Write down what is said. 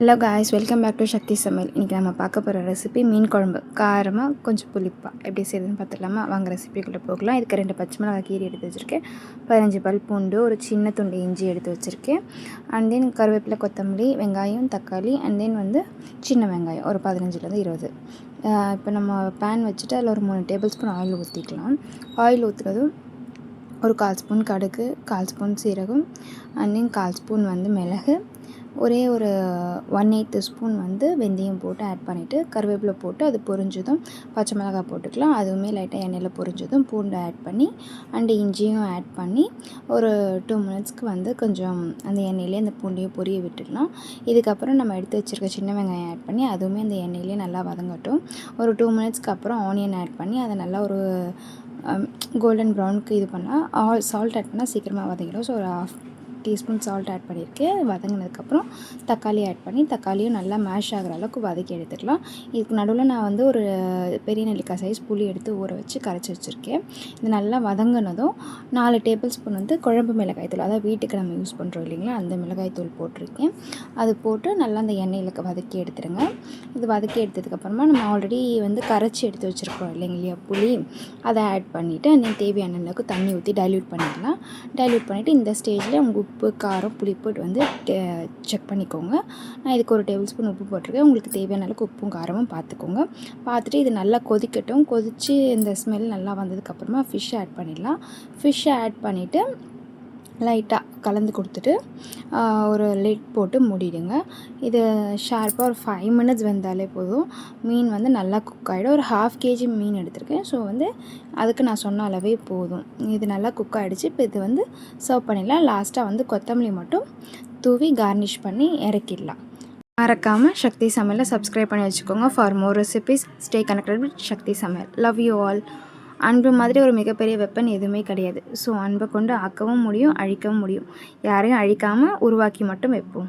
Hello guys welcome back to Sakthi Samayal இன்றைக்கி நம்ம பார்க்க போகிற ரெசிபி மீன் குழம்பு. காரமாக கொஞ்சம் புளிப்பாக எப்படி செய்யுதுன்னு பார்த்துடலாமா? வாங்க ரெசிபிக்குள்ளே போகலாம். இதுக்கு ரெண்டு பச்சை மிளகாய் கீரி எடுத்து வச்சுருக்கேன். பதினஞ்சு பல் பூண்டு ஒரு சின்ன துண்டு இஞ்சி எடுத்து வச்சுருக்கேன். அண்ட் தென் கருவேப்பிலை கொத்தமல்லி வெங்காயம் தக்காளி அண்ட் தென் வந்து சின்ன வெங்காயம் ஒரு பதினஞ்சுலேருந்து இருபது. இப்போ நம்ம பேன் வச்சுட்டு அதில் ஒரு மூணு டேபிள் ஸ்பூன் ஆயில் ஊற்றிக்கலாம் ஆயில் ஊற்றுறதும் ஒரு கால் ஸ்பூன் கடுகு கால் ஸ்பூன் சீரகம் அண்ட் தென் கால் ஸ்பூன் வந்து மிளகு ஒரே ஒரு ஒன் எயித்து ஸ்பூன் வந்து வெந்தயம் போட்டு ஆட் பண்ணிவிட்டு கருவேப்பிலை போட்டு அது பொரிஞ்சதும் பச்சை மிளகாய் போட்டுக்கலாம். அதுவுமே லைட்டாக எண்ணெயில் பொரிஞ்சதும் பூண்டு ஆட் பண்ணி அண்டு இஞ்சியும் ஆட் பண்ணி ஒரு டூ மினிட்ஸ்க்கு வந்து கொஞ்சம் அந்த எண்ணெயிலே அந்த பூண்டையும் பொரிய விட்டுக்கலாம் இதுக்கப்புறம் நம்ம எடுத்து வச்சுருக்க சின்ன வெங்காயம் ஆட் பண்ணி அதுவுமே அந்த எண்ணெயிலே நல்லா வதங்கட்டும். ஒரு டூ மினிட்ஸ்க்கு அப்புறம் ஆனியன் ஆட் பண்ணி அதை நல்லா ஒரு um, கோல்டன் ப்ரௌனுக்கு இது பண்ணால் ஆல் சால்ட் ஆட் பண்ணால் சீக்கிரமாக வதங்கிடும். ஸோ ஒரு ஆஃப் டீஸ்பூன் சால்ட் ஆட் பண்ணியிருக்கேன். வதங்கினதுக்கப்புறம் தக்காளி ஆட் பண்ணி தக்காளியும் நல்லா மேஷ் ஆகிற அளவுக்கு வதக்கி எடுத்துக்கலாம் இதுக்கு நடுவில் நான் வந்து ஒரு பெரிய நெல்லிக்காய் சைஸ் புளி எடுத்து ஊற வச்சு கரைச்சி வச்சுருக்கேன். இது நல்லா வதங்கினதும் நாலு டேபிள் ஸ்பூன் வந்து குழம்பு மிளகாய் தூள். அதாவது வீட்டுக்கு நம்ம யூஸ் பண்ணுறோம் இல்லைங்களா அந்த மிளகாய் தூள் போட்டிருக்கேன். அது போட்டு நல்லா அந்த எண்ணெயில் வதக்கி எடுத்துருங்க இது வதக்கி எடுத்ததுக்கப்புறமா நம்ம ஆல்ரெடி வந்து கரைச்சி எடுத்து வச்சுருக்கோம் இல்லைங்களா புளி. அதை ஆட் பண்ணிவிட்டு அன்றைக்கி தேவையான அளவுக்கு தண்ணி ஊற்றி டைல்யூட் பண்ணிடலாம். டைல்யூட் பண்ணிவிட்டு இந்த ஸ்டேஜில் உங்கள் உப்பு காரம் புளிப்பு வந்து செக் பண்ணிக்கோங்க. நான் இதுக்கு ஒரு டேபிள் ஸ்பூன் உப்பு போட்டிருக்கேன். உங்களுக்கு தேவையான அளவுக்கு உப்பும் காரமும் பார்த்துக்கோங்க பார்த்துட்டு இது நல்லா கொதிக்கட்டும். கொதித்து இந்த ஸ்மெல் நல்லா வந்ததுக்கப்புறமா ஃபிஷ் ஆட் பண்ணிடலாம். ஃபிஷ்ஷை ஆட் பண்ணிவிட்டு லைட்டாக கலந்து கொடுத்துட்டு ஒரு லிட் போட்டு மூடிடுங்க. இது ஷார்ப்பாக ஒரு ஃபைவ் மினிட்ஸ் வெந்தாலே போதும். மீன் வந்து நல்லா குக் ஆகிடும் ஒரு ஹாஃப் கேஜி மீன் எடுத்திருக்கேன். ஸோ வந்து அதுக்கு நான் சொன்ன அளவே போதும். இது நல்லா குக் ஆகிடுச்சு இப்போ இது வந்து சர்வ் பண்ணிடலாம். லாஸ்ட்டாக வந்து கொத்தமல்லி மட்டும் தூவி கார்னிஷ் பண்ணி இறக்கிடலாம். மறக்காமல் சக்தி சமையலை சப்ஸ்கிரைப் பண்ணி வச்சுக்கோங்க. For more recipes stay connected with Sakthi Samayal. Love you all அன்பு மாதிரி ஒரு மிகப்பெரிய வெப்பன் எதுவுமே கிடையாது. ஸோ அன்பை கொண்டு ஆக்கவும் முடியும் அழிக்கவும் முடியும். யாரையும் அழிக்காமல் உருவாக்கி மட்டும் வைப்போம்.